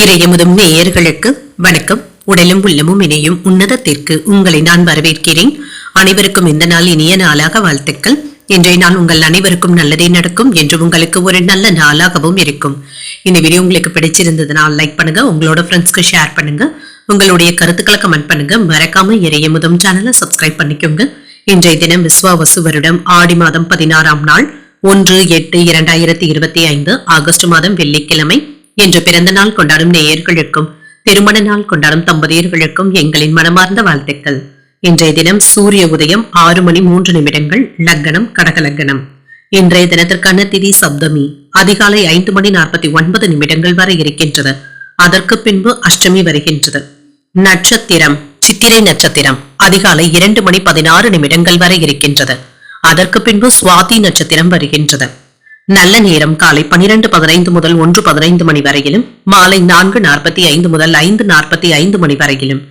இறையமுதும் நேயர்களுக்கு வணக்கம். உடலும் உள்ளமும் இணையும் உன்னதத்திற்கு உங்களை நான் வரவேற்கிறேன். அனைவருக்கும் இந்த நாள் இனிய நாளாக வாழ்த்துக்கள். இன்றைய நான் உங்கள் அனைவருக்கும் நல்லதே நடக்கும் என்று உங்களுக்கு ஒரு நல்ல நாளாகவும் இருக்கும். இந்த வீடியோ உங்களுக்கு பிடிச்சிருந்ததுனால் லைக் பண்ணுங்க உங்களோட ஃப்ரெண்ட்ஸ்க்கு ஷேர் பண்ணுங்க. உங்களுடைய கருத்துக்களை கமெண்ட் பண்ணுங்க. மறக்காம இறையமுதும் சேனலை சப்ஸ்கிரைப் பண்ணிக்கோங்க. இன்றைய தினம் விஸ்வாவசு வருடம் ஆடி மாதம் பதினாறாம் நாள் ஒன்று எட்டு இரண்டாயிரத்தி இருபத்தி ஐந்து ஆகஸ்ட் மாதம் வெள்ளிக்கிழமை. இன்று பிறந்த நாள் கொண்டாடும் நேயர்களுக்கும் திருமண நாள் கொண்டாடும் தம்பதியர்களுக்கும் எங்களின் மனமார்ந்த வாழ்த்துக்கள். இன்றைய தினம் சூரிய உதயம் ஆறு மணி மூன்று நிமிடங்கள் லக்னம் கடக லக்னம். இன்றைய தினத்திற்கான திதி சப்தமி. அதிகாலை ஐந்து மணி நாற்பத்தி ஒன்பது நிமிடங்கள் வரை இருக்கின்றது. அதற்கு பின்பு அஷ்டமி வருகின்றது. நட்சத்திரம் சித்திரை நட்சத்திரம் அதிகாலை இரண்டு மணி பதினாறு நிமிடங்கள் வரை இருக்கின்றது. அதற்கு பின்பு சுவாதி நட்சத்திரம் வருகின்றது. நல்ல நேரம் காலை பனிரெண்டு பதினைந்து முதல் ஒன்று பதினைந்து மணி வரையிலும் மாலை நான்கு நாற்பத்தி ஐந்து முதல் ஐந்து நாற்பத்தி ஐந்து மணி வரையிலும்.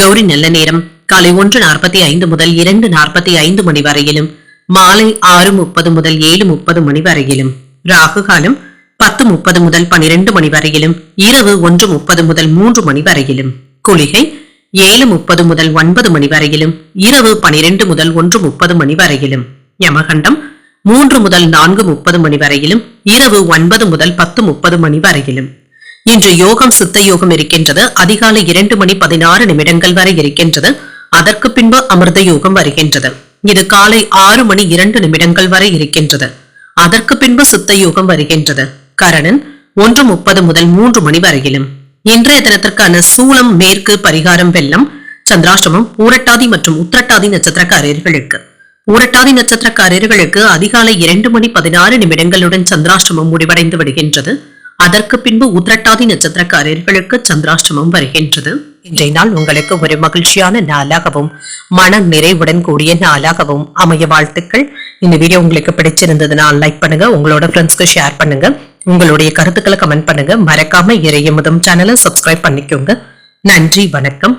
கௌரி நல்ல நேரம் காலை ஒன்று நாற்பத்தி ஐந்து முதல் இரண்டு நாற்பத்தி ஐந்து மணி வரையிலும் மாலை ஆறு முப்பது முதல் ஏழு முப்பது மணி வரையிலும். ராகு காலம் பத்து முப்பது முதல் பனிரெண்டு மணி வரையிலும் இரவு ஒன்று முப்பது முதல் மூன்று மணி வரையிலும். குளிகை ஏழு முப்பது முதல் ஒன்பது மணி வரையிலும் இரவு பனிரெண்டு முதல் ஒன்று முப்பது மணி வரையிலும். யமகண்டம் மூன்று முதல் நான்கு முப்பது மணி வரையிலும் இரவு ஒன்பது முதல் பத்து முப்பது மணி வரையிலும். இன்று யோகம் சித்த யோகம் இருக்கின்றது. அதிகாலை இரண்டு மணி பதினாறு நிமிடங்கள் வரை இருக்கின்றது. அதற்கு பின்பு அமிர்த யோகம் வருகின்றது. இது காலை ஆறு மணி இரண்டு நிமிடங்கள் வரை இருக்கின்றது. அதற்கு பின்பு சித்த யோகம் வருகின்றது. கரணன் ஒன்று முப்பது முதல் மூன்று மணி வரையிலும். இன்றைய தினத்திற்கான சூளம் மேற்கு பரிகாரம் வெள்ளம் சந்திராசிரமம் பூரட்டாதி மற்றும் உத்திரட்டாதி நட்சத்திரக்காரர்களுக்கு. ஊரட்டாதி நட்சத்திரக்காரர்களுக்கு அதிகாலை இரண்டு மணி பதினாறு நிமிடங்களுடன் சந்திராஷ்டமம் முடிவடைந்து விடுகின்றது அதற்கு பின்பு உத்திரட்டாதி நட்சத்திரக்காரர்களுக்கு சந்திராஷ்டமம் வருகின்றது. இன்றைய நாள் உங்களுக்கு ஒரு மகிழ்ச்சியான நாளாகவும் மன நிறைவுடன் கூடிய நாளாகவும் அமைய வாழ்த்துக்கள். இந்த வீடியோ உங்களுக்கு பிடிச்சிருந்ததுனால் லைக் பண்ணுங்க உங்களோட ஃப்ரெண்ட்ஸ்க்கு ஷேர் பண்ணுங்க. உங்களுடைய கருத்துக்களை கமெண்ட் பண்ணுங்க. மறக்காம இறையமுதம் சேனலை சப்ஸ்கிரைப் பண்ணிக்கோங்க. நன்றி வணக்கம்.